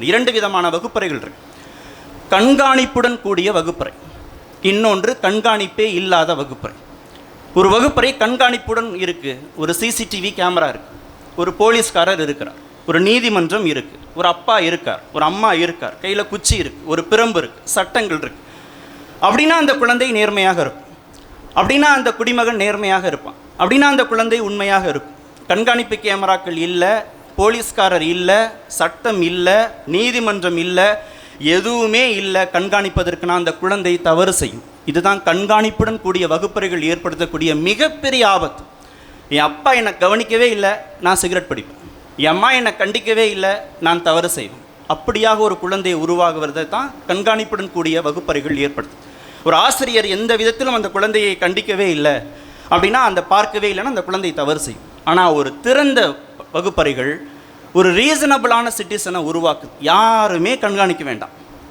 இரண்டு விதமான வகுப்பறைகள் இருக்கு. கண்காணிப்புடன் கூடிய வகுப்பறை. இன்னொன்று கண்காணிப்பே இல்லாத வகுப்பறை. ஒரு வகுப்பறை கண்காணிப்புடன் இருக்கு. ஒரு சிசிடிவி கேமரா இருக்குது ஒரு போலீஸ்காரர் இருக்கிறார். ஒரு நீதிமன்றம் இருக்கு. ஒரு அப்பா இருக்கார். ஒரு அம்மா இருக்கார். கையில் குச்சி இருக்கு. ஒரு பிரம்பு இருக்கு. சட்டங்கள் இருக்கு. அப்படின்னா அந்த குழந்தை நேர்மையாக இருக்கும். அப்படின்னா அந்த குடிமகன் நேர்மையாக இருப்பான். அப்படின்னா அந்த குழந்தை உண்மையாக இருக்கும். கண்காணிப்பு கேமராக்கள் இல்லை. போலீஸ்காரர் இல்லை சட்டம் இல்லை நீதிமன்றம் இல்லை எதுவுமே இல்லை கண்காணிப்பதற்குனா அந்த குழந்தை தவறு செய்யும். இதுதான் கண்காணிப்புடன் கூடிய வகுப்பறைகள் ஏற்படுத்தக்கூடிய மிகப்பெரிய ஆபத்து. என் அப்பா என்னை கவனிக்கவே இல்லை நான் சிகரெட் பிடிப்பேன். என் அம்மா என்னை கண்டிக்கவே இல்லை நான் தவறு செய்வேன். அப்படியாக ஒரு குழந்தை உருவாகுவதை தான் கண்காணிப்புடன் கூடிய வகுப்பறைகள் ஏற்படுத்தும். ஒரு ஆசிரியர் எந்த விதத்திலும் அந்த குழந்தையை கண்டிக்கவே இல்லை. அப்படின்னா அந்த பார்க்கவே இல்லைன்னா அந்த குழந்தை தவறு செய்யும். ஆனால் ஒரு திறந்த வகுப்பறைகள் ஒரு ரீசனபிளான சிட்டிசனை உருவாக்குது யாருமே கண்காணிக்க வேண்டாம்.